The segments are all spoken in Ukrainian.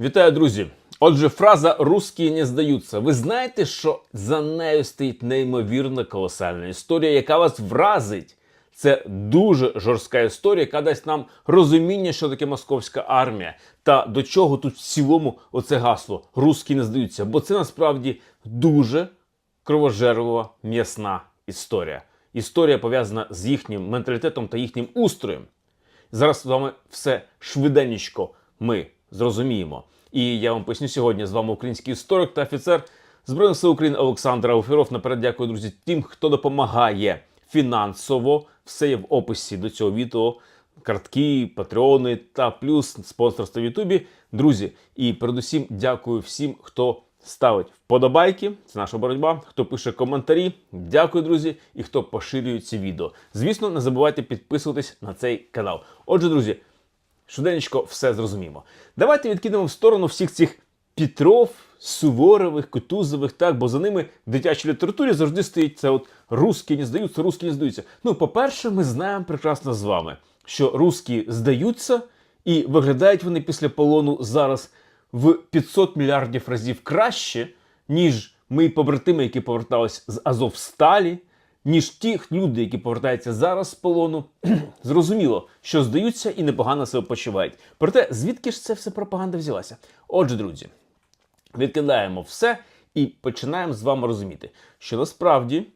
Вітаю, друзі! Отже, фраза «русські не здаються. Ви знаєте, що за нею стоїть неймовірно колосальна історія, яка вас вразить. Це дуже жорстка історія, яка дасть нам розуміння, що таке московська армія, та до чого тут в цілому оце гасло «русські не здаються. Бо це насправді дуже кровожерлива м'ясна історія. Історія пов'язана з їхнім менталітетом та їхнім устроєм. Зараз з вами все швиденечко ми зрозуміємо. І я вам поясню сьогодні з вами український історик та офіцер Збройних сил України Олександр Ауфіров. Наперед дякую, друзі, тим, хто допомагає фінансово. Все є в описі до цього відео. Картки, патреони та плюс спонсорство в Ютубі. Друзі, і передусім дякую всім, хто ставить вподобайки. Це наша боротьба. Хто пише коментарі. Дякую, друзі, і хто поширює ці відео. Звісно, не забувайте підписуватись на цей канал. Отже, друзі, швиденько все зрозуміємо. Давайте відкинемо в сторону всіх цих Петров, Суворових, Кутузових, так, бо за ними в дитячій літературі завжди стоїть це от русські не здаються, русські не здаються. Ну, по-перше, ми знаємо прекрасно з вами, що русські здаються, і виглядають вони після полону зараз в 500 мільярдів разів краще, ніж мої побратими, які повертались з Азовсталі, ніж ті люди, які повертаються зараз з полону, зрозуміло, що здаються і непогано себе почувають. Проте, звідки ж це все пропаганда взялася? Отже, друзі, відкидаємо все і починаємо з вами розуміти, що насправді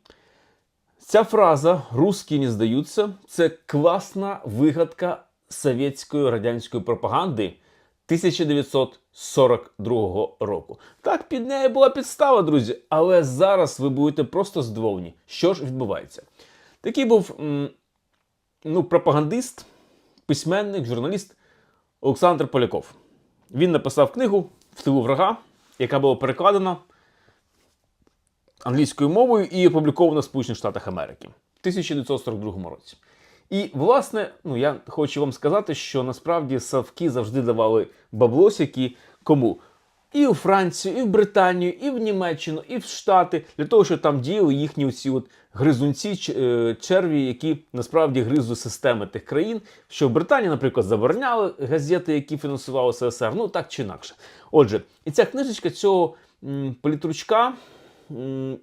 ця фраза «русські не здаються» це класна вигадка совєтської радянської пропаганди 1942 року. Так, під нею була підстава, друзі, але зараз ви будете просто здивовані, що ж відбувається. Такий був ну, пропагандист, письменник, журналіст Олександр Поляков. Він написав книгу в тилу врага, яка була перекладена англійською мовою і опублікована в Сполучених Штатах Америки в 1942 році. І, власне, ну я хочу вам сказати, що насправді Савки завжди давали баблосики кому? І у Францію, і в Британію, і в Німеччину, і в Штати, для того, щоб там діяли їхні оці от гризунці, е, черві, які насправді гризуть системи тих країн, що в Британії, наприклад, забороняли газети, які фінансували СССР, ну так чи інакше. Отже, і ця книжечка цього м, політручка, м,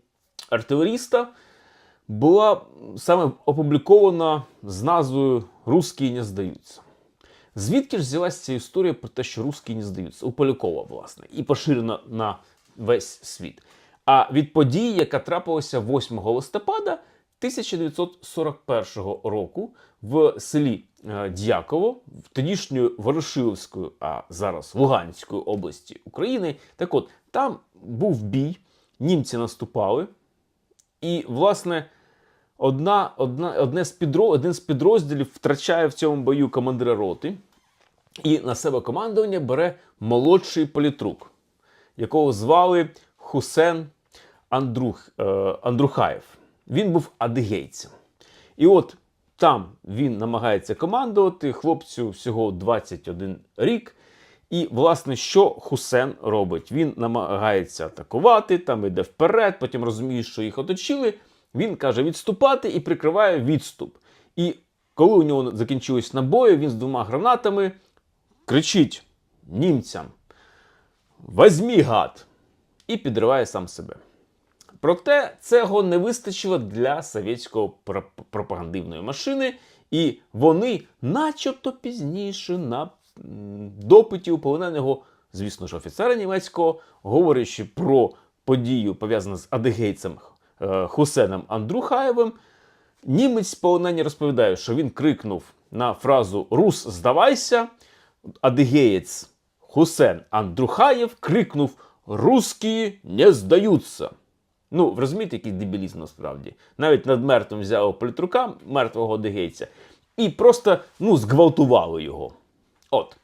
артилеріста, була саме опублікована з назвою Русські не здаються. Звідки ж взялася ця історія про те, що русські не здаються? У Полякова, власне, і поширена на весь світ. А від події, яка трапилася 8 листопада 1941 року в селі е, Дяково, в тодішньої Ворошиловської, а зараз Луганської області України. Так от, там був бій, німці наступали, і, власне, одна, одна, одне з підро, один з підрозділів втрачає в цьому бою командира роти, і на себе командування бере молодший політрук, якого звали Хусен Андрух, е, Андрухаєв. Він був адигейцем. І от там він намагається командувати, хлопцю всього 21 рік. І, власне, що Хусен робить? Він намагається атакувати, там йде вперед, потім розуміє, що їх оточили. Він каже відступати і прикриває відступ. І коли у нього закінчились набої, він з двома гранатами кричить німцям: Возьмі гад! І підриває сам себе. Проте цього не вистачило для совєтської пропагандивної машини, і вони, начебто пізніше, на допиті у полоненого, звісно ж, офіцера німецького, говорячи про подію, пов'язану з адигейцем е, Хусеном Андрухаєвим, німець полонені розповідає, що він крикнув на фразу Рус, здавайся. Адигеєць Хусен Андрухаєв крикнув Русські не здаються. Ну, розумієте, який дебілізм насправді. Навіть над мертвим взяв політрука, мертвого адигейця, і просто ну, зґвалтували його. От.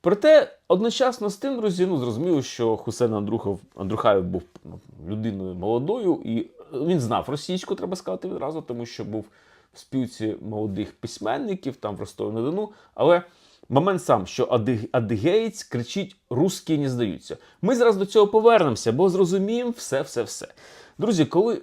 Проте одночасно з тим, друзі, ну, зрозуміло, що Хусен Андрухов, Андрухаєв був ну, людиною молодою, і він знав російську, треба сказати відразу, тому що був в спілці молодих письменників, там в Ростові-на-Дону. Але момент сам, що адигеєць кричить «русські не здаються. Ми зараз до цього повернемося, бо зрозуміємо все-все-все. Друзі, коли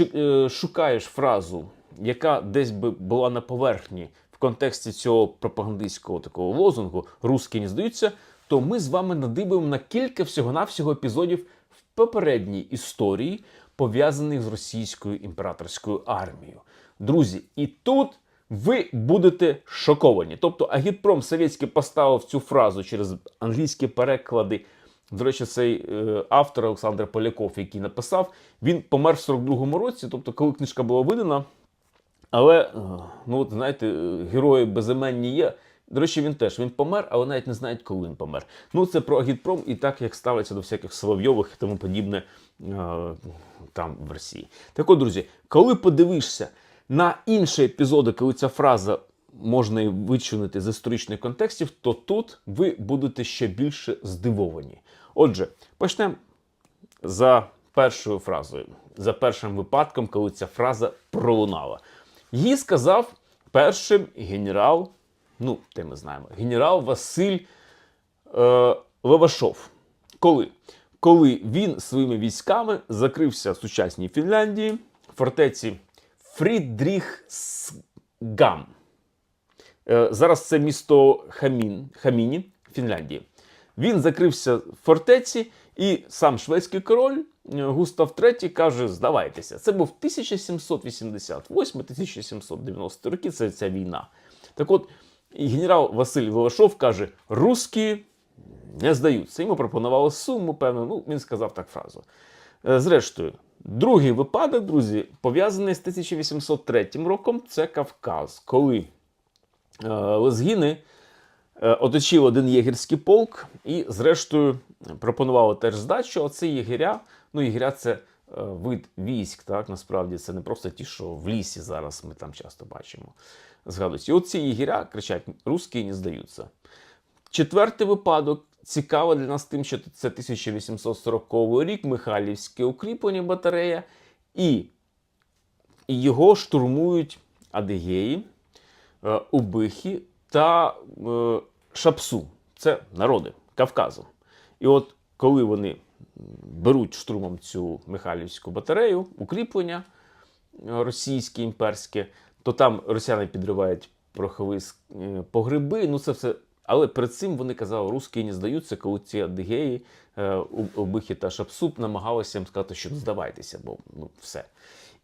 е, шукаєш фразу, яка десь би була на поверхні в контексті цього пропагандистського такого лозунгу «русські не здаються», то ми з вами надибаємо на кілька всього-навсього епізодів в попередній історії, пов'язаних з російською імператорською армією. Друзі, і тут ви будете шоковані. Тобто Агітпром Совєтський поставив цю фразу через англійські переклади. До речі, цей е, автор Олександр Поляков, який написав, він помер в 42-му році, тобто, коли книжка була видана. Але, е, ну от знаєте, герої безіменні є. До речі, він теж він помер, але навіть не знають, коли він помер. Ну, це про Агітпром і так, як ставиться до всяких Соловйових і тому подібне там в Росії. Так от, друзі, коли подивишся на інші епізоди, коли ця фраза можна і вичунити з історичних контекстів, то тут ви будете ще більше здивовані. Отже, почнемо за першою фразою, за першим випадком, коли ця фраза пролунала. Її сказав першим генерал, ну, те ми знаємо, генерал Василь е, Левашов. Коли? Коли він своїми військами закрився в сучасній Фінляндії, фортеці Фрідріхсгам. Е, Зараз це місто Хамін, Хаміні, Фінляндії. Він закрився в фортеці, і сам шведський король е, Густав III каже: здавайтеся. Це був 1788-1790 роки. Це ця війна. Так от, генерал Василь Волошов каже: русські не здаються. Йому пропонували суму, певно. Ну, він сказав так фразу. Е, Зрештою, другий випадок, друзі, пов'язаний з 1803 роком. Це Кавказ, коли е, лезгіни е, оточив один єгерський полк і, зрештою, пропонували теж здачу. Оце єгеря. Ну, єгеря це вид військ, так насправді це не просто ті, що в лісі зараз ми там часто бачимо. Згадують. І от ці єгеря кричать: русські не здаються. Четвертий випадок цікавий для нас тим, що це 1840 рік, Михайлівське укріплення батарея, і його штурмують адигеї, е, убихи та е, шапсу. Це народи Кавказу. І от коли вони беруть штурмом цю Михайлівську батарею, укріплення е, російське, імперське, то там росіяни підривають порохові е, погреби. Ну, це все. Але перед цим вони казали, русські не здаються, коли ці адигеї, е, Убихи та Шапсуп намагалися їм сказати, що здавайтеся, бо ну все.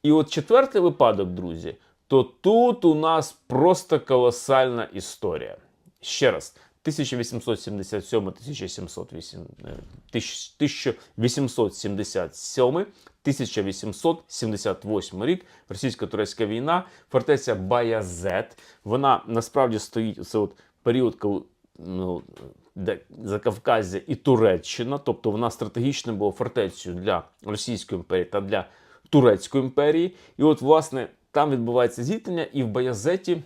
І от четвертий випадок, друзі, то тут у нас просто колосальна історія. Ще раз, 1877 1708, е, 1877 1878 рік, російсько-турецька війна, фортеця Баязет. Вона насправді стоїть це от період, коли ну, де Закавказя і Туреччина, тобто вона стратегічно була фортецею для Російської імперії та для Турецької імперії. І от, власне, там відбувається зіткнення, і в Баязеті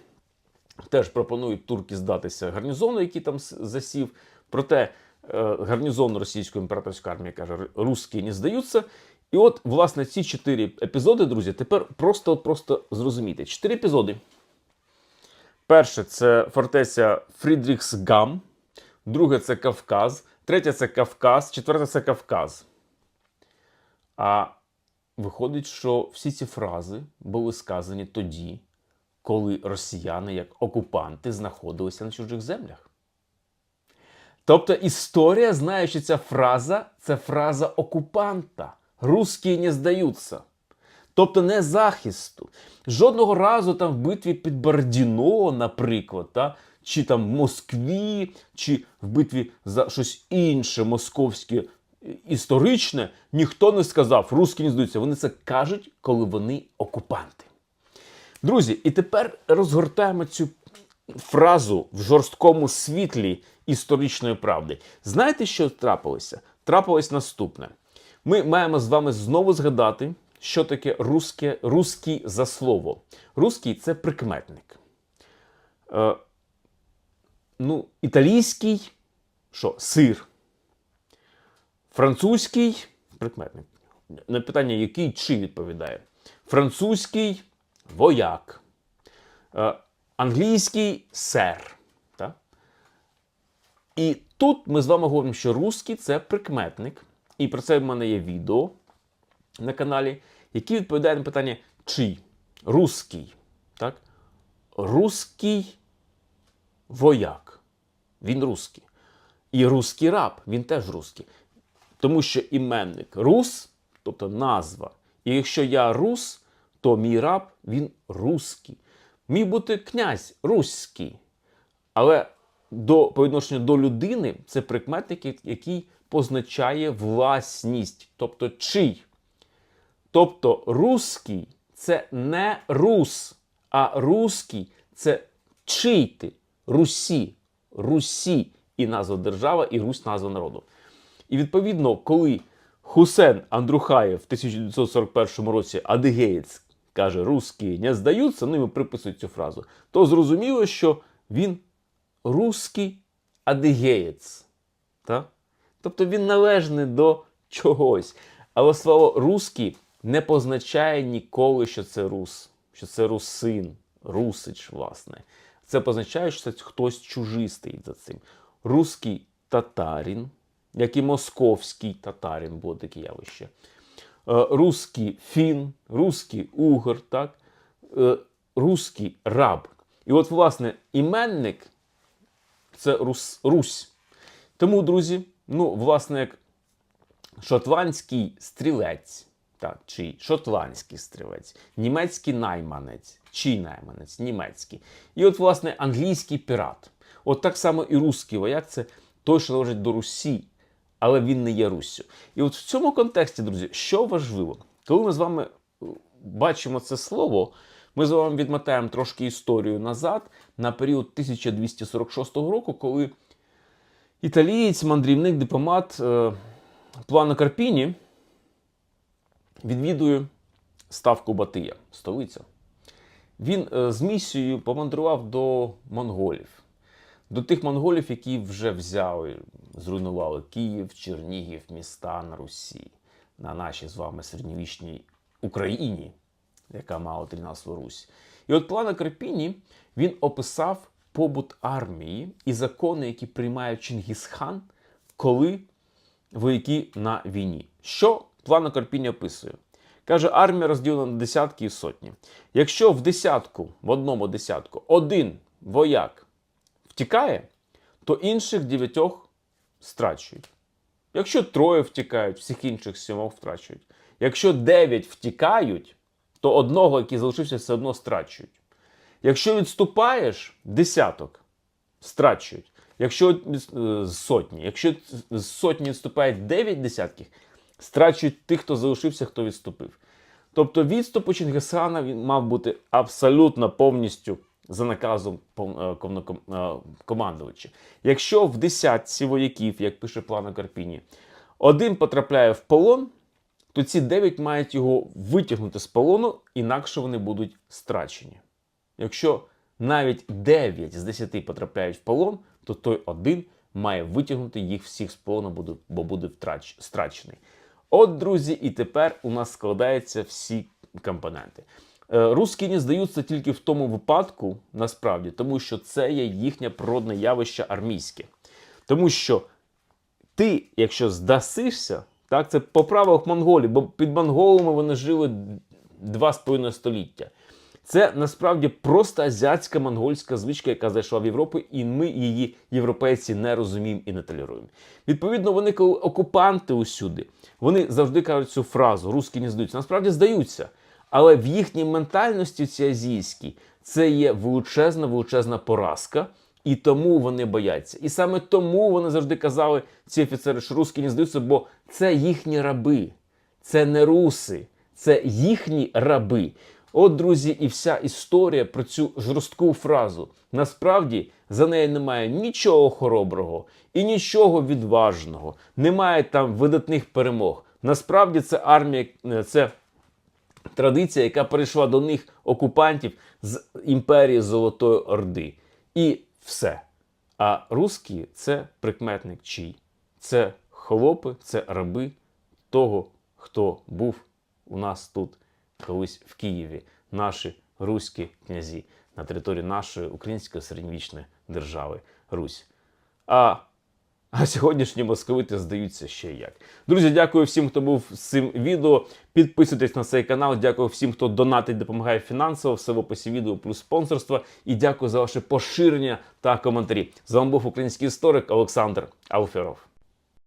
теж пропонують турки здатися гарнізону, який там засів. Проте е, гарнізон російської імператорської армії каже, русські не здаються. І от, власне, ці чотири епізоди, друзі, тепер просто, просто зрозумійте. Чотири епізоди. Перше це фортеця Фрідріхсгам, друге це Кавказ, третє це Кавказ, четверте це Кавказ. А виходить, що всі ці фрази були сказані тоді, коли росіяни, як окупанти, знаходилися на чужих землях. Тобто історія, знає, що ця фраза це фраза окупанта. Русські не здаються. Тобто не захисту. Жодного разу там в битві під Бардіно, наприклад, та, чи там в Москві, чи в битві за щось інше московське е, історичне, ніхто не сказав, русські не здаються. Вони це кажуть, коли вони окупанти. Друзі, і тепер розгортаємо цю фразу в жорсткому світлі історичної правди. Знаєте, що трапилося? Трапилось наступне. Ми маємо з вами знову згадати, що таке русське, русський за слово. Русський це прикметник. Е, ну, італійський що? Сир. Французький прикметник. На питання, який чи відповідає. Французький вояк. Е, англійський сер. Так? І тут ми з вами говоримо, що русський це прикметник. І про це в мене є відео на каналі, який відповідає на питання чий? Русський. Так? Русський вояк. Він русський. І русський раб, він теж русський. Тому що іменник рус, тобто назва. І якщо я рус, то мій раб він русський. Міг бути князь руський. Але до, по відношенню до людини це прикметник, який позначає власність, тобто чий. Тобто русський це не рус, а русський це чий ти, Русі, Русі і назва держава, і Русь назва народу. І відповідно, коли Хусен Андрухаєв в 1941 році Адигеєць каже, русські не здаються, ну йому приписують цю фразу, то зрозуміло, що він русський адигеєць. Тобто він належний до чогось. Але слово русський не позначає ніколи, що це рус, що це русин, русич, власне. Це позначає, що це хтось чужий стоїть за цим. Руський татарин, як і московський татарин, було таке явище. Е, Руський фін, руський угор, так? Е, руський раб. І от, власне, іменник це Рус, Русь. Тому, друзі, ну, власне, як шотландський стрілець, так, чий шотландський стрілець, німецький найманець, чий найманець, німецький. І от, власне, англійський пірат. От так само і русський вояк це той, що належить до Русі, але він не є Руссю. І от в цьому контексті, друзі, що важливо, коли ми з вами е, бачимо це слово, ми з вами відмотаємо трошки історію назад на період 1246 року, коли італієць, мандрівник, дипломат е, Плано Карпіні відвідує ставку Батия, столиця. Він е, з місією помандрував до монголів, до тих монголів, які вже взяли, зруйнували Київ, Чернігів, міста на Русі, на нашій з вами середньовічній Україні, яка мала 13 Русь. І от Плана Карпіні він описав побут армії і закони, які приймає Чингісхан, коли вояки на війні. Що Плана Карпіні описує? Каже, армія розділена на десятки і сотні. Якщо в десятку, в одному десятку, один вояк втікає, то інших дев'ятьох страчують. Якщо троє втікають, всіх інших сімох втрачують. Якщо дев'ять втікають, то одного, який залишився, все одно страчують. Якщо відступаєш, десяток страчують. Якщо е, з сотні, якщо з сотні відступають 9 десятків, страчують тих, хто залишився, хто відступив. Тобто відступ у Чингисхана він мав бути абсолютно повністю за наказом е, е, командувача. Якщо в десятці вояків, як пише плана Карпіні, один потрапляє в полон, то ці 9 мають його витягнути з полону, інакше вони будуть страчені. Якщо навіть 9 з 10 потрапляють в полон, то той один має витягнути їх всіх з полону, бо буде втрач, страчений. От, друзі, і тепер у нас складаються всі компоненти. Е, Русські не здаються тільки в тому випадку, насправді, тому що це є їхнє природне явище армійське. Тому що ти, якщо здасишся, так, це по правилах монголів, бо під монголами вони жили два з половиною століття. Це насправді просто азіатська монгольська звичка, яка зайшла в Європу, і ми її, європейці, не розуміємо і не толеруємо. Відповідно, вони, коли окупанти усюди, вони завжди кажуть цю фразу русські не здаються. Насправді здаються. Але в їхній ментальності, ці азійській, це є величезна, величезна поразка, і тому вони бояться. І саме тому вони завжди казали, ці офіцери, що русські не здаються, бо це їхні раби, це не руси, це їхні раби. От, друзі, і вся історія про цю жорстку фразу. Насправді за нею немає нічого хороброго і нічого відважного, немає там видатних перемог. Насправді це армія, е, це традиція, яка перейшла до них окупантів з імперії Золотої Орди. І все. А русські це прикметник чий. Це хлопи, це раби того, хто був у нас тут колись в Києві, наші руські князі на території нашої української середньовічної держави Русь. А А сьогоднішні московити здаються ще як. Друзі, дякую всім, хто був з цим відео. Підписуйтесь на цей канал. Дякую всім, хто донатить, допомагає фінансово. Все в описі відео плюс спонсорство. І дякую за ваше поширення та коментарі. З вами був український історик Олександр Алферов.